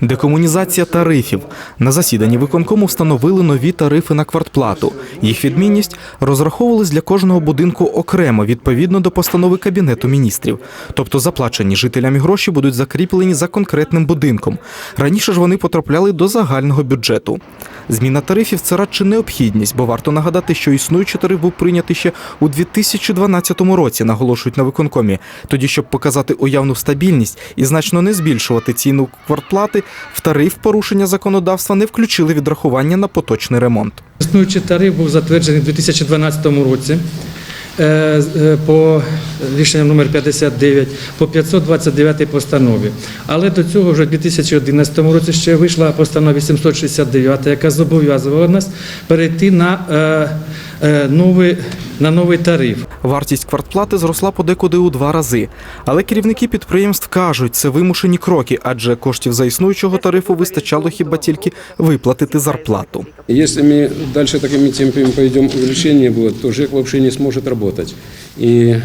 Декомунізація тарифів на засіданні виконкому встановили нові тарифи на квартплату. Їх відмінність розраховувались для кожного будинку окремо відповідно до постанови кабінету міністрів. Тобто заплачені жителям гроші будуть закріплені за конкретним будинком. Раніше ж вони потрапляли до загального бюджету. Зміна тарифів це радше необхідність, бо варто нагадати, що існуючий тариф був прийнятий ще у 2012 році, наголошують на виконкомі. Тоді, щоб показати уявну стабільність і значно не збільшувати ціну квартплати, в тариф порушення законодавства не включили відрахування на поточний ремонт. Існуючий тариф був затверджений у 2012 році е, е, по рішенням номер 59 по 529 постанові. Але до цього вже у 2011 році ще вийшла постанова 869, яка зобов'язувала нас перейти на, е, новий, на новий тариф. Вартість квартплати зросла подекуди у два рази. Але керівники підприємств кажуть, це вимушені кроки, адже коштів за існуючого тарифу вистачало хіба тільки виплатити зарплату. Если мы дальше такими темпами пойдем, увеличение будет, то ЖЭК вообще не сможет работать. И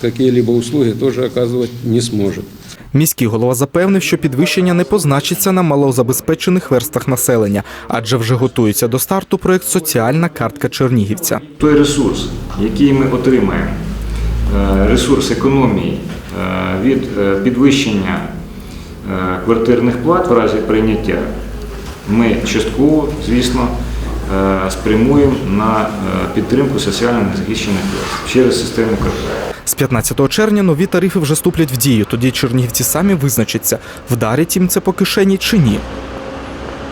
какие-либо услуги тоже оказывать не сможет. Міський голова запевнив, що підвищення не позначиться на малозабезпечених верстах населення, адже вже готується до старту проект Соціальна картка Чернігівця. той ресурс, який ми отримаємо, е, ресурс економії е, від е, підвищення квартирних плат в разі прийняття, ми частково, звісно, спрямуємо на підтримку соціально незахищених верств через систему КРП. З 15 червня нові тарифи вже ступлять в дію. Тоді чернігівці самі визначаться, вдарять їм це по кишені чи ні.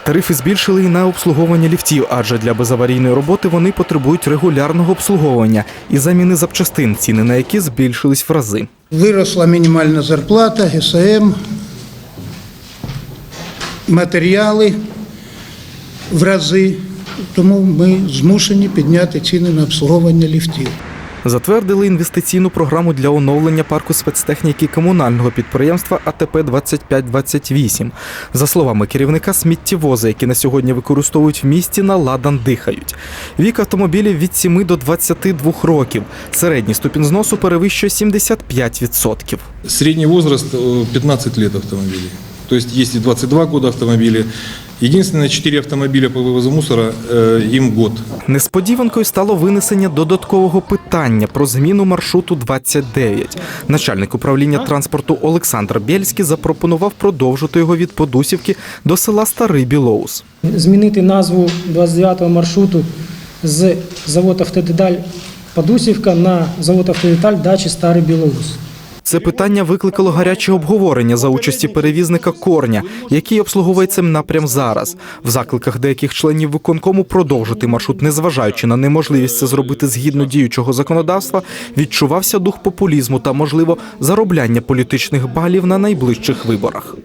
Тарифи збільшили і на обслуговування ліфтів, адже для безаварійної роботи вони потребують регулярного обслуговування і заміни запчастин, ціни на які збільшились в рази. Виросла мінімальна зарплата, ГСМ, матеріали в рази, тому ми змушені підняти ціни на обслуговування ліфтів. Затвердили інвестиційну програму для оновлення парку спецтехніки комунального підприємства АТП 2528. За словами керівника, сміттєвози, які на сьогодні використовують в місті, на ладан дихають. Вік автомобілів від 7 до 22 років. Середній ступінь зносу перевищує 75%. Средний возраст э, 15 лет автомобилей. То есть есть и 22 года автомобили. Единственное, 4 автомобиля по вывозу мусора, э, им год. Несподіванкою стало винесення додаткового питання про зміну маршруту 29. Начальник управління транспорту Олександр Бєльський запропонував продовжити його від Подусівки до села Старий Білоус. змінити назву 29-го маршруту з завод «Автодеталь» Подусівка на завод «Автодеталь» дачі Старий Білоус. Це питання викликало гаряче обговорення за участі перевізника Корня, який обслуговує цим напрям зараз. В закликах деяких членів виконкому продовжити маршрут, незважаючи на неможливість це зробити згідно діючого законодавства, відчувався дух популізму та, можливо, заробляння політичних балів на найближчих виборах.